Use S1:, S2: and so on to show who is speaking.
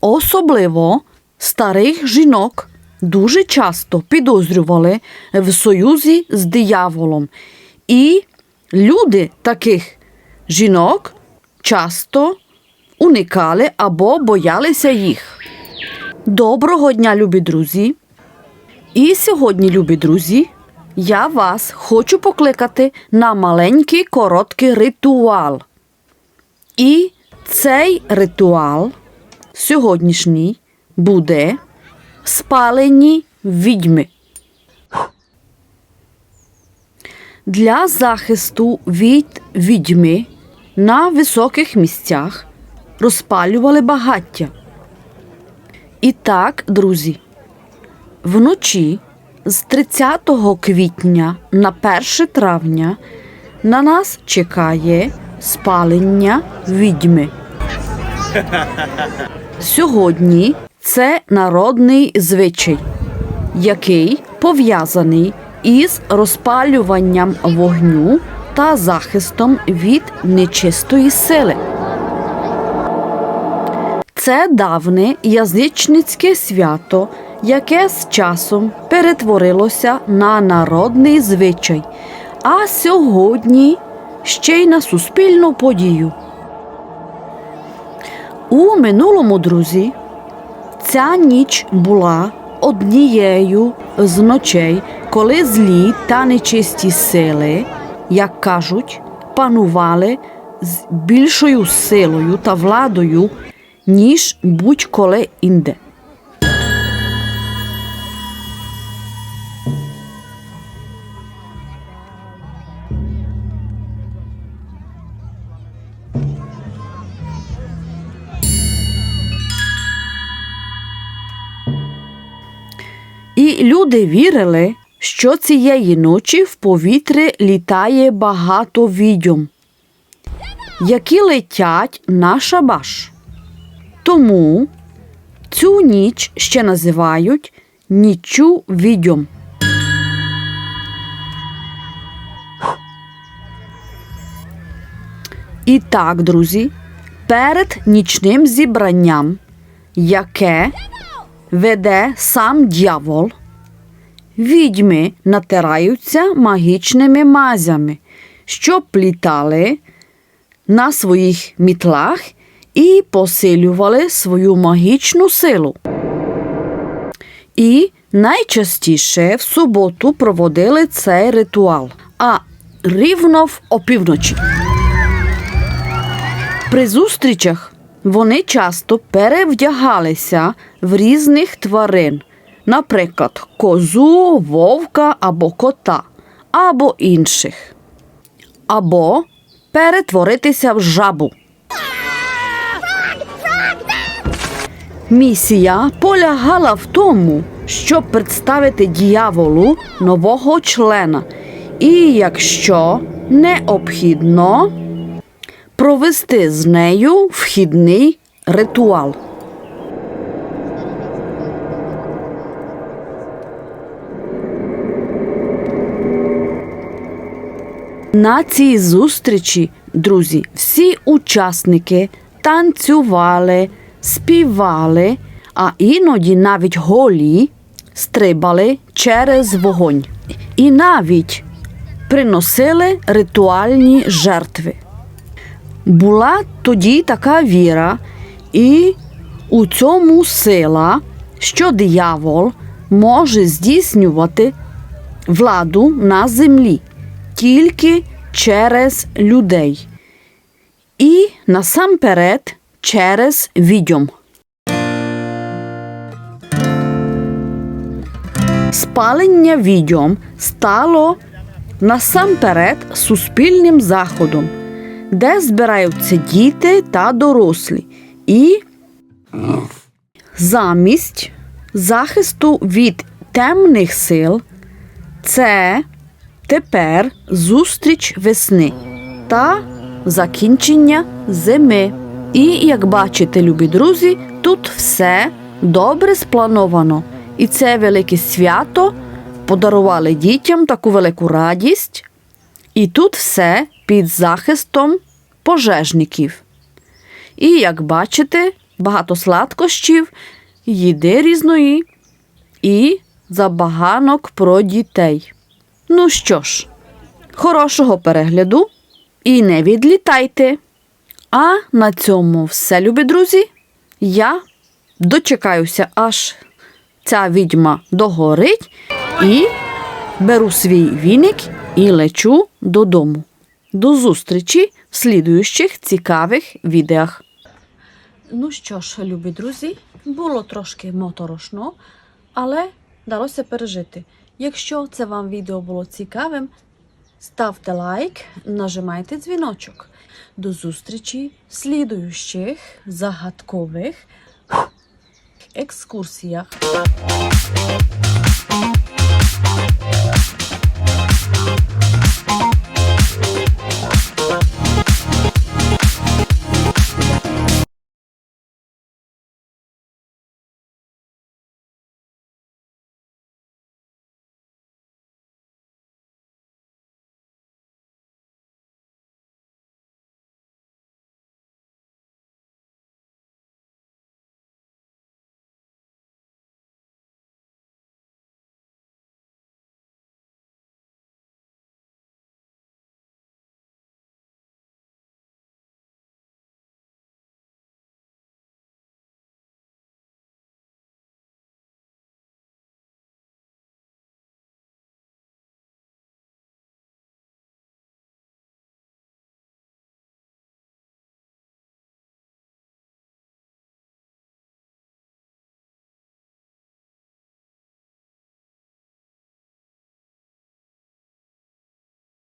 S1: Особливо старих жінок дуже часто підозрювали в союзі з дияволом. І люди таких жінок часто уникали або боялися їх. Доброго дня, любі друзі! І сьогодні, любі друзі, я вас хочу покликати на маленький короткий ритуал. І цей ритуал сьогоднішній буде спалені відьми. Для захисту від відьми на високих місцях розпалювали багаття. І так, друзі, вночі з 30 квітня на 1 травня на нас чекає спалення відьми. Сьогодні це народний звичай, який пов'язаний із розпалюванням вогню та захистом від нечистої сили. Це давне язичницьке свято, яке з часом перетворилося на народний звичай, а сьогодні ще й на суспільну подію. У минулому друзі ця ніч була однією з ночей, коли злі та нечисті сили, як кажуть, панували з більшою силою та владою, ніж будь-коли інде. І люди вірили, що цієї ночі в повітрі літає багато відьом, які летять на шабаш. Тому цю ніч ще називають ніччю відьом. І так, друзі, перед нічним зібранням, яке веде сам дьявол, відьми натираються магічними мазями, що плітали на своїх мітлах і посилювали свою магічну силу. І найчастіше в суботу проводили цей ритуал, а рівно в опівночі. При зустрічах вони часто перевдягалися в різних тварин, наприклад, козу, вовка або кота, або інших, або перетворитися в жабу. Місія полягала в тому, щоб представити дьяволу нового члена, і якщо необхідно, провести з нею вхідний ритуал. На цій зустрічі, друзі, всі учасники танцювали, співали, а іноді навіть голі стрибали через вогонь і навіть приносили ритуальні жертви. Була тоді така віра, і у цьому сила, що диявол може здійснювати владу на землі тільки через людей. І насамперед через відьом. Спалення відьом стало насамперед суспільним заходом, де збираються діти та дорослі, і замість захисту від темних сил це тепер зустріч весни та закінчення зими. І як бачите, любі друзі, тут все добре сплановано. І це велике свято подарували дітям таку велику радість. І тут все під захистом пожежників. І як бачите, багато сладкощів, їди різної і забаганок про дітей. Ну що ж, хорошого перегляду і не відлітайте. А на цьому все, любі друзі. Я дочекаюся, аж ця відьма догорить, і беру свій віник і лечу додому. До зустрічі в слідуючих цікавих відеах. Ну що ж, любі друзі, було трошки моторошно, але вдалося пережити. Якщо це вам відео було цікавим, ставте лайк, нажимайте дзвіночок. До зустрічі в слідуючих загадкових екскурсіях.